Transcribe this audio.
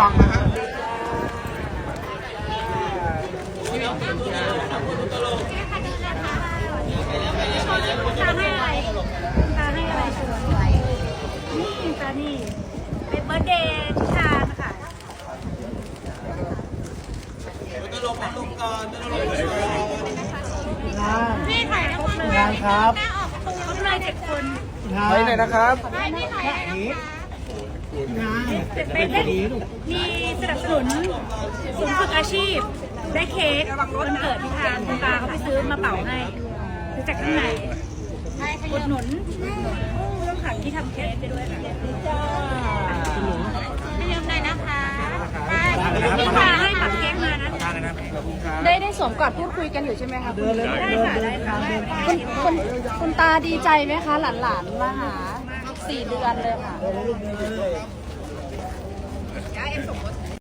บังนะฮะตาให้อะไรตาให้อะไรสวยนี่ตานี่เป็นเบอร์เดย์ที่ทานค่ะพี่ถ่ายแล้วคนเลยงานครับหน้าออกประตูคนเลยเจ็ดคนไปไหนนะครับได้พี่ถ่ายอะไรนะคะ เป็นเล่นมีสนับสนุนศูนย์ฝึกอาชีพ ได้เค้กวันเกิดที่ทานคุณตาเขาไปซื้อมาเป่าให้ซื้อจากข้างในอุดหนุนต้องขังที่ทำเค้กไปด้วยค่ะไม่ลืมเลยนะคะพี่พาให้ปักเค้กมานะ ได้ได้สวมกอดพูดคุยกันอยู่ใช่ไหมคะคุณได้ค่ะได้ค่ะคุณคุณคุณตาดีใจไหมคะ หลานๆมาหาสี่เดือนเลยค่ะ